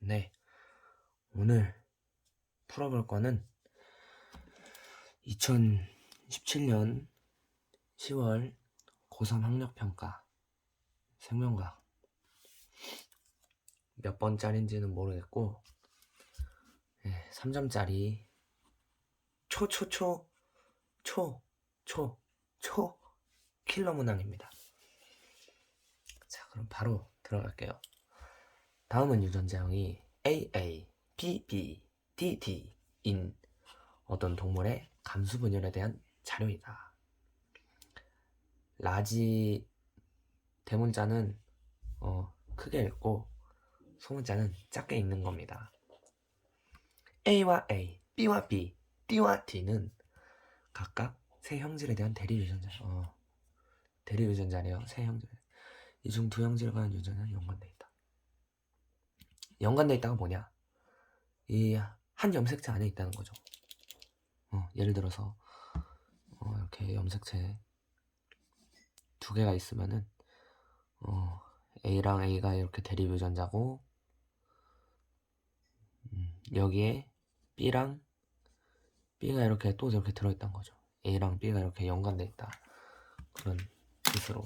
네. 오늘 풀어볼 거는 2017년 10월 고3 학력평가 생명과학 몇 번짜리인지는 모르겠고 네, 3점짜리 초초초 초 초 초 킬러 문항입니다. 자 그럼 바로 들어갈게요. 다음은 유전자형이 AA, BB, DD인 어떤 동물의 감수 분열에 대한 자료이다. 라지 대문자는 어, 크게 읽고 소문자는 작게 읽는 겁니다. A와 A, B와 B, D와 D는 각각 세 형질에 대한 대리 유전자. 어, 대리 유전자래요. 세 형질. 이 중 두 형질과의 유전자는 연관돼 있다. 연관돼 있다가 뭐냐? 이 한 염색체 안에 있다는 거죠. 어, 예를 들어서 어, 이렇게 염색체 두 개가 있으면은 어, A랑 A가 이렇게 대립 유전자고 음, 여기에 B랑 B가 이렇게 또 이렇게 들어있단 거죠. A랑 B가 이렇게 연관돼 있다. 그런 뜻으로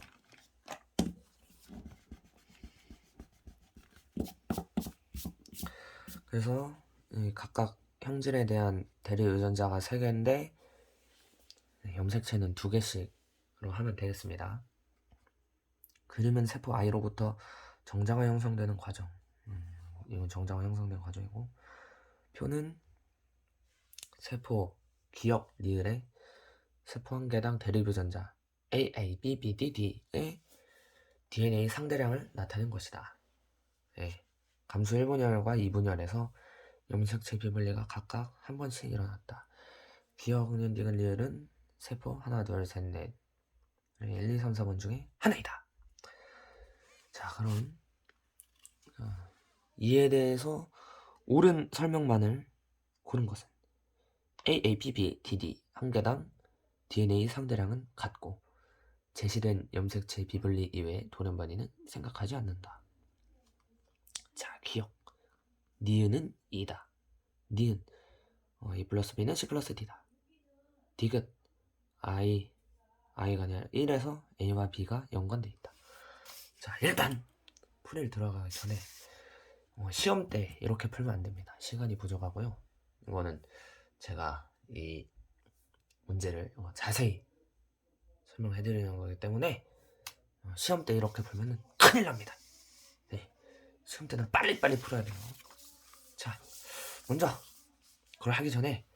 그래서 이 각각 형질에 대한 대리 유전자가 3개인데 염색체는 2개씩으로 하면 되겠습니다. 그림은 세포 I로부터 정자가 형성되는 과정. 음, 이건 정자가 형성되는 과정이고 표는 세포 기억 리을의 세포 한 개당 대립 유전자 A, A, B, B, D, D의 DNA 상대량을 나타낸 것이다. 예. 감수 1분열과 2분열에서 염색체 비분리가 각각 한 번씩 일어났다. 기억은 니은 리을은 세포 하나 둘 셋 넷 1, 2, 3, 4번 중에 하나이다. 자 그럼 어, 이에 대해서 옳은 설명만을 고른 것은 A, A, B, B, D, D 한 개당 DNA 상대량은 같고 제시된 염색체 비분리 이외의 돌연변이는 생각하지 않는다. 자, 기억. 니은은 2다. 니은. 어, A 플러스 B는 C 플러스 D다. 디귿. I. I가 아니라 1에서 A와 B가 연관돼 있다. 자, 일단 풀이를 들어가기 전에 어, 시험 때 이렇게 풀면 안 됩니다. 시간이 부족하고요. 이거는 제가 이 문제를 어, 자세히 설명해 드리는 거기 때문에 어, 시험 때 이렇게 풀면 큰일 납니다. 네. 시험 때는 빨리빨리 풀어야 돼요. 자, 먼저 그걸 하기 전에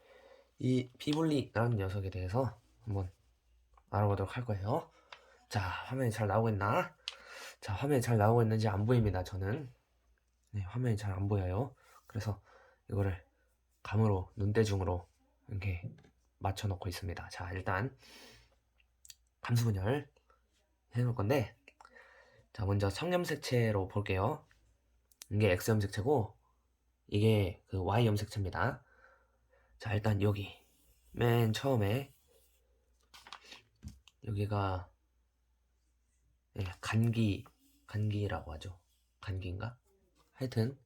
이 비블리라는 녀석에 대해서 한번 알아보도록 할 거예요. 자, 화면이 잘 나오고 있나? 자, 화면이 잘 나오고 있는지 안 보입니다. 저는 네, 화면이 잘 안 보여요. 그래서 이거를 감으로 눈대중으로 이렇게 맞춰 놓고 있습니다. 자, 일단 감수 분열 해놓을 건데 자 먼저 성염색체로 볼게요 이게 X 염색체고 이게 그 Y 염색체입니다. 자 일단 여기. 맨 처음에 여기가 예, 간기 간기라고 하죠. 간기인가? 하여튼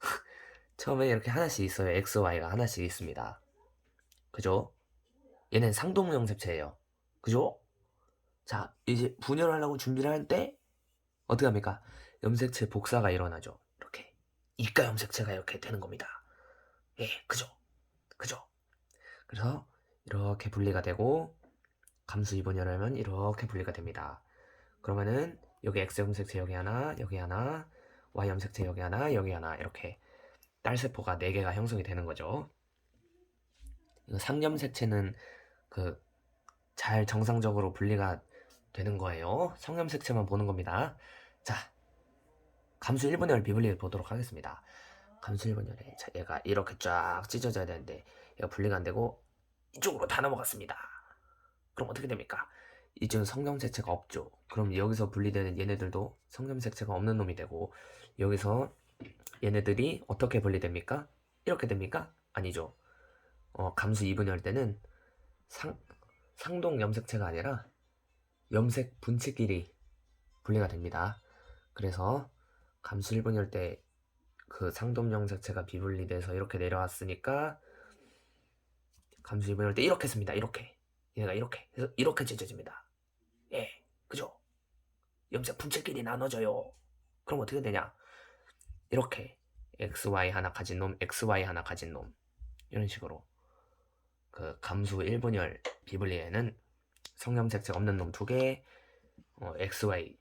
처음에 이렇게 하나씩 있어요. X, Y가 하나씩 있습니다. 그죠? 얘는 상동 염색체예요. 그죠? 자, 이제 분열하려고 준비를 할 때 어떻게 합니까? 염색체 복사가 일어나죠. 이가 염색체가 이렇게 되는 겁니다. 예, 그죠? 그죠? 그래서 이렇게 분리가 되고 감수 2분열하면 이렇게 분리가 됩니다. 그러면은 여기 X 염색체 여기 하나, 여기 하나, Y 염색체 여기 하나, 여기 하나 이렇게 딸세포가 4개가 형성이 되는 거죠. 상염색체는 그 잘 정상적으로 분리가 되는 거예요. 성염색체만 보는 겁니다. 자, 감수 1분열 비분리를 보도록 하겠습니다. 감수 1분열에 자, 얘가 이렇게 쫙 찢어져야 되는데 얘가 분리가 안 되고 이쪽으로 다 넘어갔습니다. 그럼 어떻게 됩니까? 이쪽은 성염색체가 없죠. 그럼 여기서 분리되는 얘네들도 성염색체가 없는 놈이 되고 여기서 얘네들이 어떻게 분리됩니까? 이렇게 됩니까? 아니죠. 어, 감수 2분열 때는 상, 상동 염색체가 아니라 염색 분치끼리 분리가 됩니다. 그래서 감수 1분일 때그 상돔 염색체가 비분리돼서 이렇게 내려왔으니까 감수 2분일 때 이렇게 씁니다. 이렇게 얘가 이렇게 그래서 이렇게 찢어집니다. 예, 그죠? 염색 분체끼리 나눠져요. 그럼 어떻게 되냐? 이렇게 XY 하나 가진 놈, XY 하나 가진 놈 이런 식으로 그 감수 1분열 비분리에는 성염색체 없는 놈 두 개, 어, XY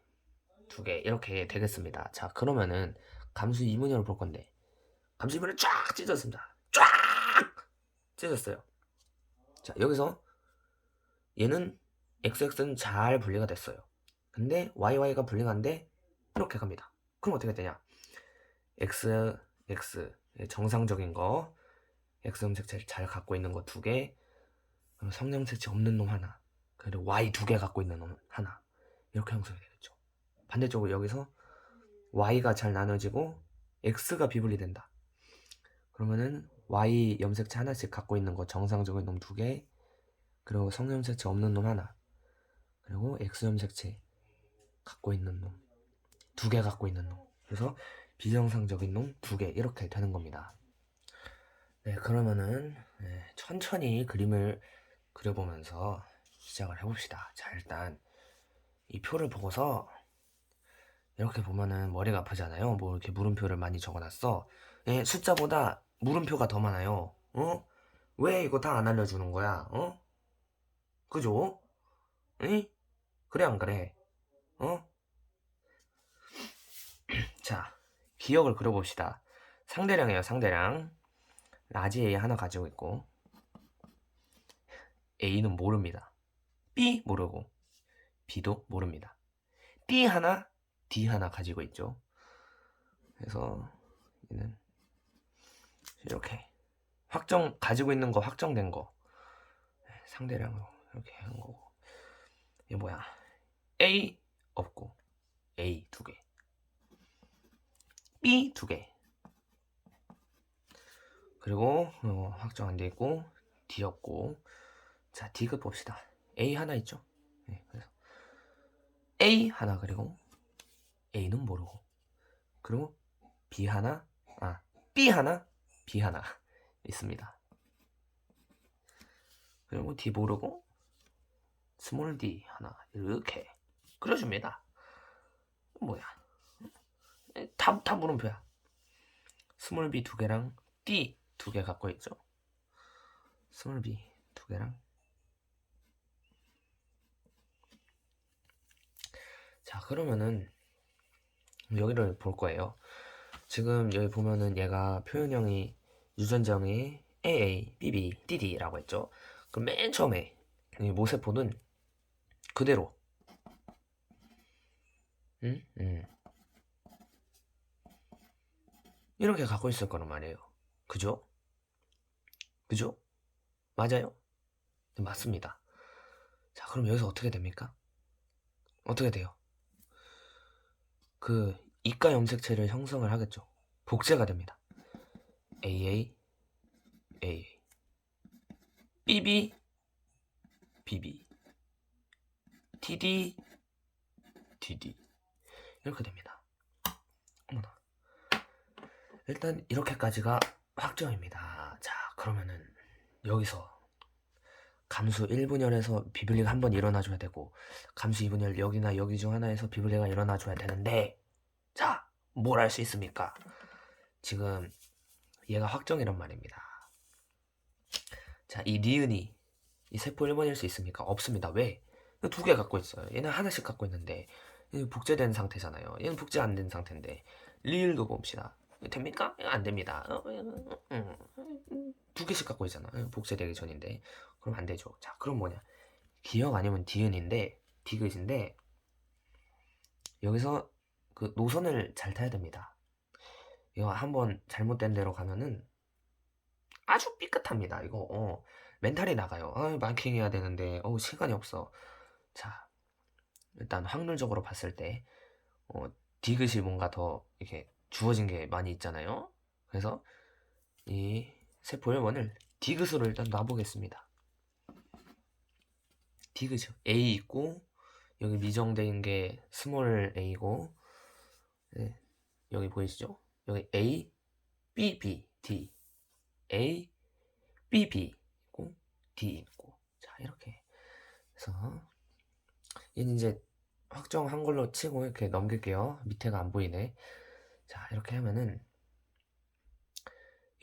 두 개 이렇게 되겠습니다. 자 그러면은 감수 2분열을 볼 건데 감수 2분열 쫙 찢었습니다. 쫙 찢었어요. 자 여기서 얘는 XX는 잘 분리가 됐어요. 근데 YY가 분리가 안 돼? 이렇게 갑니다. 그럼 어떻게 되냐? X, X 정상적인 거 X 염색체를 잘 갖고 있는 거 두 개, 그리고 성염색체 없는 놈 하나, 그리고 Y 두 개 갖고 있는 놈 하나 이렇게 형성이 되겠죠. 반대쪽으로 여기서 Y가 잘 나눠지고 X가 비분리된다. 그러면은 Y 염색체 하나씩 갖고 있는 거 정상적인 놈 두 개, 그리고 성염색체 없는 놈 하나, 그리고 X 염색체 갖고 있는 놈 두 개 갖고 있는 놈. 그래서 비정상적인 놈 두 개 이렇게 되는 겁니다. 네, 그러면은 네, 천천히 그림을 그려보면서 시작을 해봅시다. 자, 일단 이 표를 보고서 이렇게 보면은 머리가 아프잖아요. 뭐 이렇게 물음표를 많이 적어놨어. 예, 숫자보다 물음표가 더 많아요. 어? 왜 이거 다 안 알려주는 거야? 어? 그죠? 응? 그래 안 그래? 어? 자, 기억을 그려봅시다. 상대량이에요, 상대량. 라지 A 하나 가지고 있고 A는 모릅니다. B 모르고 B도 모릅니다. D 하나, D 하나 가지고 있죠. 그래서 얘는 이렇게 확정 가지고 있는 거 확정된 거 상대량으로 이렇게 한 거고 이게 뭐야? A 없고 A 두 개, B 두 개, 그리고 어, 확정 안 돼 있고 D 없고 자 D급 봅시다. A 하나 있죠? 네, 그래서 A 하나 그리고 A는 모르고 그리고 B 하나 아 B 하나 B 하나 있습니다. 그리고 D 모르고 스몰 D 하나 이렇게 그려줍니다. 뭐야? 다, 다 물음표야. 스몰 B 두 개랑 D 두 개 갖고 있죠. 스몰 B 두 개랑 자 그러면은 여기를 볼 거예요. 지금 여기 보면은 얘가 표현형이 유전자형이 AA, BB, DD라고 했죠. 그럼 맨 처음에 이 모세포는 그대로 음? 음. 이렇게 갖고 있을 거란 말이에요. 그죠? 그죠? 맞아요? 네, 맞습니다. 자, 그럼 여기서 어떻게 됩니까? 어떻게 돼요? 그 이가 염색체를 형성을 하겠죠. 복제가 됩니다. AA, AA, BB, BB, TD, TD 이렇게 됩니다. 어머나. 일단 이렇게까지가 확정입니다. 자, 그러면은 여기서 감수 1분열에서 비블리가 한 번 일어나줘야 되고 감수 2분열 여기나 여기 중 하나에서 비블리가 일어나줘야 되는데 자, 뭘 할 수 있습니까? 지금 얘가 확정이란 말입니다. 자, 이 니은이 이 세포 1번일 수 있습니까? 없습니다. 왜? 두 개 갖고 있어요. 얘는 하나씩 갖고 있는데 얘는 복제된 상태잖아요. 얘는 복제 안 된 상태인데 리을도 봅시다. 됩니까? 안 됩니다. 어, 음, 음, 두 개씩 갖고 있잖아. 복제되기 전인데 그럼 안 되죠. 자, 그럼 뭐냐? 기억 아니면 디은인데 디귿인데 여기서 그 노선을 잘 타야 됩니다. 이거 한번 잘못된 대로 가면은 아주 삐끗합니다. 이거 어, 멘탈이 나가요. 아, 마킹 해야 되는데 어, 시간이 없어. 자, 일단 확률적으로 봤을 때 어, 디귿이 뭔가 더 이렇게 주어진 게 많이 있잖아요. 그래서 이 세포 1번을 디귿으로 일단 놔보겠습니다. 디귿이요. A 있고 여기 미정된 게 스몰 a고 네. 여기 보이시죠? 여기 A, B, B, D, A, B, B 있고 D 있고 자 이렇게 해서 얘는 이제 확정한 걸로 치고 이렇게 넘길게요. 밑에가 안 보이네. 자 이렇게 하면은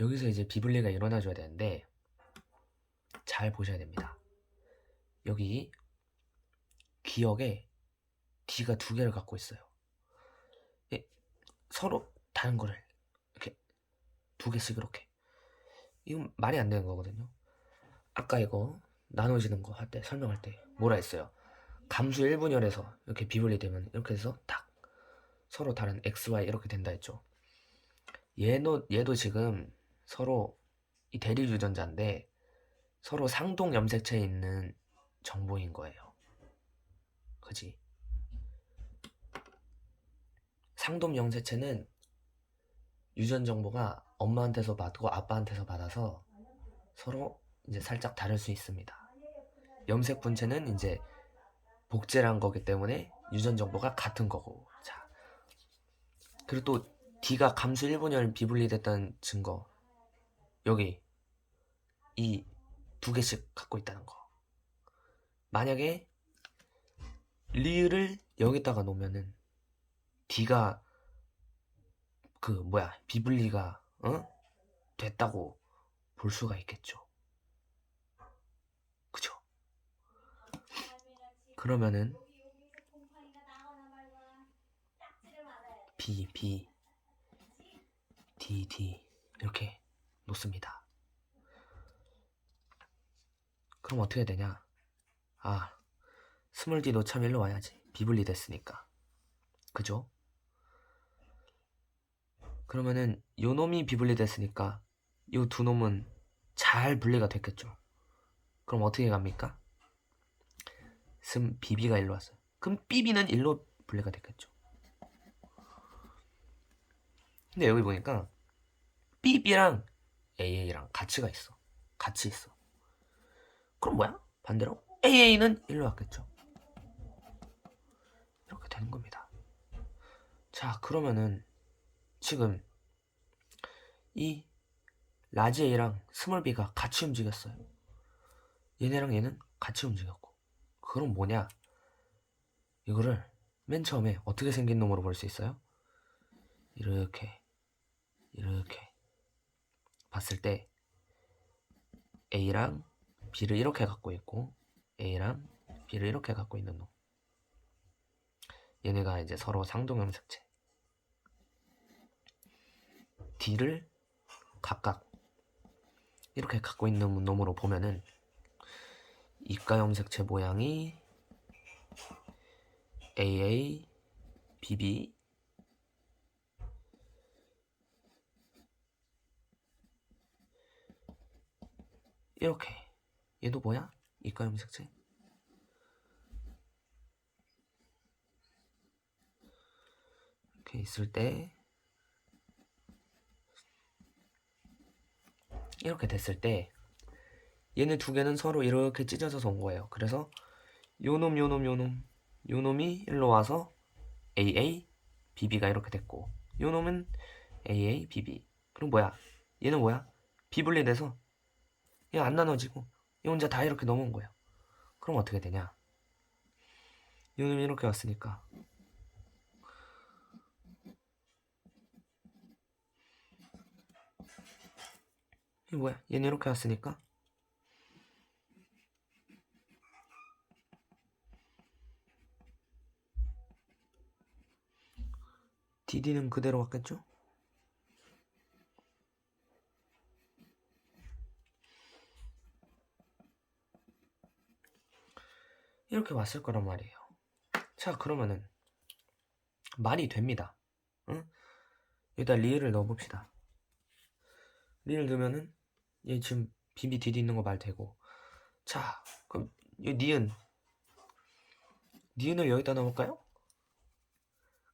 여기서 이제 비분리가 일어나줘야 되는데 잘 보셔야 됩니다. 여기 기억에 D가 두 개를 갖고 있어요. 예, 서로 다른 거를 이렇게 두 개씩 이렇게 이건 말이 안 되는 거거든요. 아까 이거 나눠지는 거 할 때 설명할 때 뭐라 했어요? 감수 1분열에서 이렇게 비분리 되면 이렇게 해서 딱 서로 다른 x, y 이렇게 된다 했죠. 얘도 얘도 지금 서로 이 대리 유전자인데 서로 상동 염색체에 있는 정보인 거예요. 그지? 상동 염색체는 유전 정보가 엄마한테서 받고 아빠한테서 받아서 서로 이제 살짝 다를 수 있습니다. 염색 분체는 이제 복제란 거기 때문에 유전 정보가 같은 거고. 자. 그리고 또 D가 감수 1분열 비분리됐다는 증거. 여기 이 두 개씩 갖고 있다는 거. 만약에 리을을 여기다가 놓으면은 D가 그 뭐야 비분리가 어? 됐다고 볼 수가 있겠죠. 그죠? 그러면은 B, B, D, D 이렇게 놓습니다. 그럼 어떻게 되냐? 아, 스몰 D도 참 일로 와야지. 비분리 됐으니까. 그죠? 그러면은 요 놈이 비분리 됐으니까 요 두 놈은 잘 분리가 됐겠죠. 그럼 어떻게 갑니까? 슴 BB가 일로 왔어요. 그럼 BB는 일로 분리가 됐겠죠. 근데 여기 보니까 BB랑 AA랑 같이가 있어. 같이 있어. 그럼 뭐야? 반대로 AA는 일로 왔겠죠. 이렇게 되는 겁니다. 자, 그러면은 지금 이 라지 A랑 스몰 B가 같이 움직였어요. 얘네랑 얘는 같이 움직였고. 그럼 뭐냐? 이거를 맨 처음에 어떻게 생긴 놈으로 볼 수 있어요? 이렇게 이렇게 봤을 때 A랑 B를 이렇게 갖고 있고 A랑 B를 이렇게 갖고 있는 놈. 얘네가 이제 서로 상동염색체. D를 각각 이렇게 갖고 있는 놈으로 보면은 이가 염색체 모양이 AA, BB 이렇게 얘도 뭐야? 이가 염색체 이렇게 있을 때 이렇게 됐을 때 얘네 두 개는 서로 이렇게 찢어져서 온 거예요. 그래서 요놈 요놈 요놈 요놈이 일로 와서 AA BB가 이렇게 됐고 요놈은 AA BB 그럼 뭐야? 얘는 뭐야? 비분리돼서 얘 안 나눠지고 얘 혼자 다 이렇게 넘어온 거예요. 그럼 어떻게 되냐? 요놈이 이렇게 왔으니까 이게 뭐야? 얘는 이렇게 왔으니까 DD는 그대로 왔겠죠? 이렇게 왔을 거란 말이에요. 자, 그러면은 말이 됩니다. 응? 여기다 리을을 넣어봅시다. 리을 넣으면은 얘 지금 비비 디디 있는 거 말 되고 자 그럼 이 니은 니은을 여기다 넣을까요?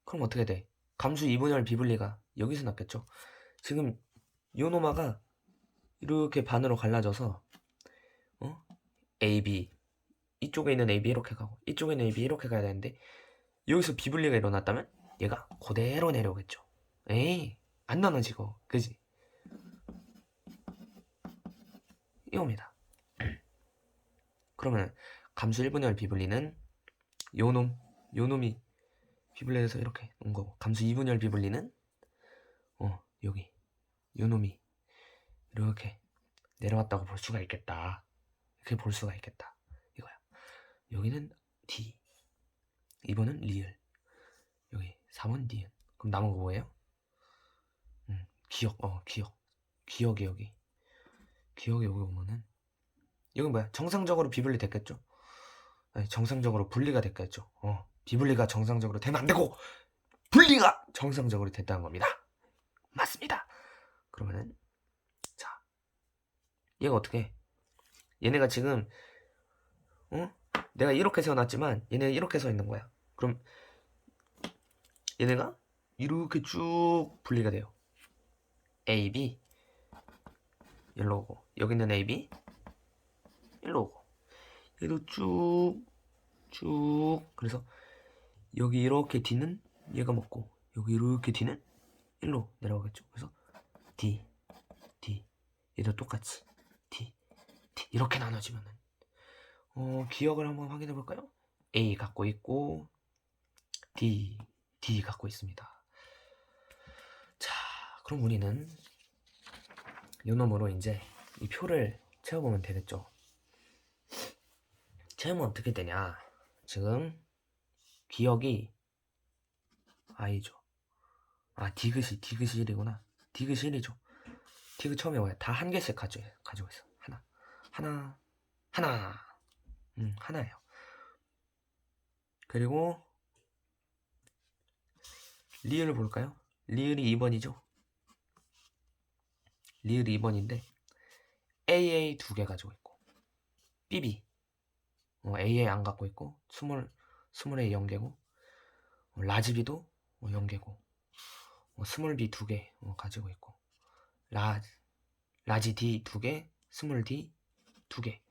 그럼 어떻게 돼? 감수 2분열 비분리가 여기서 났겠죠 지금 요노마가 이렇게 반으로 갈라져서 어? AB 이쪽에 있는 AB 이렇게 가고 이쪽에 있는 AB 이렇게 가야 되는데 여기서 비분리가 일어났다면 얘가 그대로 내려오겠죠 에이, 안 나눠지고, 그지? 이겁니다. 그러면 감수 1분의 비분리는 요놈, 요놈이 비분리해서 이렇게 온 거고, 감수 2분의 비분리는 어, 여기, 요놈이 이렇게 내려왔다고 볼 수가 있겠다. 이렇게 볼 수가 있겠다. 여기는 D, 2번은 리을, 여기 3번 니은. 그럼 남은 거 뭐예요? 음, 기억, 어, 기억. 기억이 여기. 기억이 여기 오면은, 이건 뭐야? 정상적으로 비분리 됐겠죠? 아니, 정상적으로 분리가 됐겠죠? 어, 비분리가 정상적으로 되면 안 되고, 분리가 정상적으로 됐다는 겁니다. 맞습니다. 그러면은, 자, 얘가 어떻게 해? 얘네가 지금, 어? 내가 이렇게 세워놨지만, 얘네가 이렇게 서 있는 거야. 그럼, 얘네가 이렇게 쭉 분리가 돼요. A, B. 일로 오고. 여기 있는 A, B. 일로 오고. 얘도 쭉 쭉. 그래서 여기 이렇게 D는 얘가 먹고 여기 이렇게 D는 일로 내려가겠죠. 그래서 D, D. 얘도 똑같이 D, D. 이렇게 나눠지면은 어 기억을 한번 확인해 볼까요? A 갖고 있고 D, D 갖고 있습니다. 자, 그럼 우리는 요 놈으로 이제 이 표를 채워보면 되겠죠. 채우면 어떻게 되냐? 지금 기억이 I죠. 아, 디귿이 디귿이 1이구나. 디귿이 1이죠. 디귿 처음에 뭐야? 다한 개씩 가져, 가지고 있어. 하나, 하나, 하나. 음, 하나예요. 그리고 리을을 볼까요? 리을이 2번이죠. 리을이 2번인데 AA 두 개 가지고 있고 BB 어, AA 안 갖고 있고 스몰 스몰 A 0개고 어, 라지비도 어, 0개고 어, 스몰 B 두개 어, 가지고 있고 라 라지 D 두 개, 스몰 D 두 개.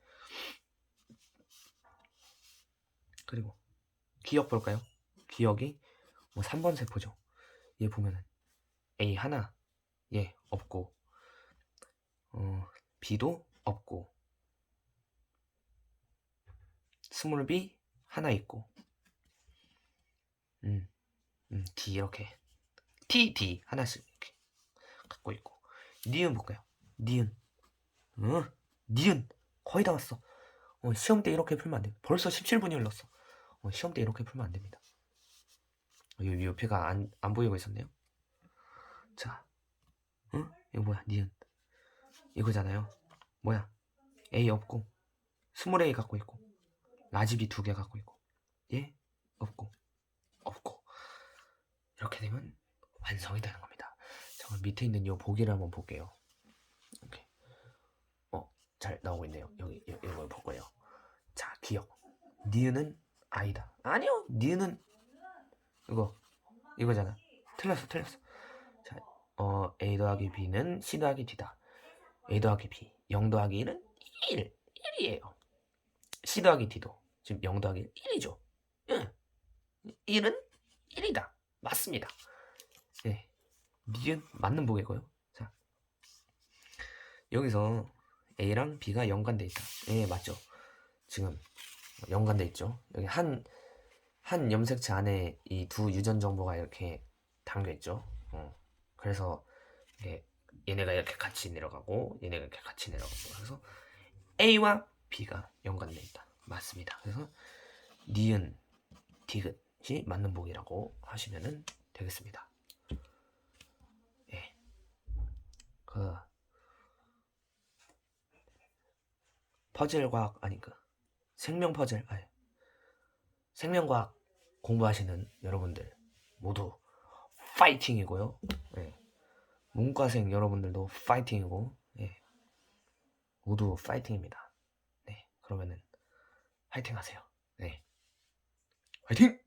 그리고 기억 볼까요? 기억이 뭐 3번 세포죠. 얘 보면은 A 하나 얘 없고 어, B도 없고 스몰 B 하나 있고 음, 음, D 이렇게 T, D 하나씩 이렇게 갖고 있고 니은 볼까요? 니은 어? 니은 거의 다 왔어 어, 시험 때 이렇게 풀면 안 돼. 벌써 17분이 흘렀어. 어, 시험 때 이렇게 풀면 안 됩니다. 어, 이 옆에가 안, 안 보이고 있었네요. 자, 응? 이거 뭐야? 니은. 이거잖아요. 뭐야? A 없고, 스몰 A 갖고 있고, 라지 B 두개 갖고 있고, 얘 없고, 없고. 이렇게 되면 완성이 되는 겁니다. 자, 그럼 밑에 있는 요 보기를 한번 볼게요. 이렇게. 어, 잘 나오고 있네요. 여기, 이- 이걸 볼 거예요. 자, 기억. 니은은 아이다. 아니요, 니은은 이거, 이거잖아. 틀렸어, 틀렸어. 자, 어, A 더하기 B는 C 더하기 D다. A 더하기 B, 0 더하기 1은 1, 1이에요. C 더하기 D도 지금 0 더하기 1이죠. 응. 1은 1이다. 맞습니다. 네. 니은 맞는 보기고요. 자, 여기서 A랑 B가 연관돼 있다. 예, 맞죠. 지금 연관돼 있죠. 여기 한, 한 염색체 안에 이 두 유전 정보가 이렇게 담겨 있죠. 어, 그래서 이게 얘네가 이렇게 같이 내려가고 얘네가 이렇게 같이 내려가고 그래서 A와 B가 연관돼 있다. 맞습니다. 그래서 니은, 디귿이 맞는 보기라고 하시면 되겠습니다. 예. 그 퍼즐 과학 아니 그 생명 퍼즐 아니 생명과학 공부하시는 여러분들 모두 파이팅이고요. 예. 문과생 여러분들도 파이팅이고 예. 모두 파이팅입니다. 네, 그러면은 파이팅 하세요. 네, 파이팅!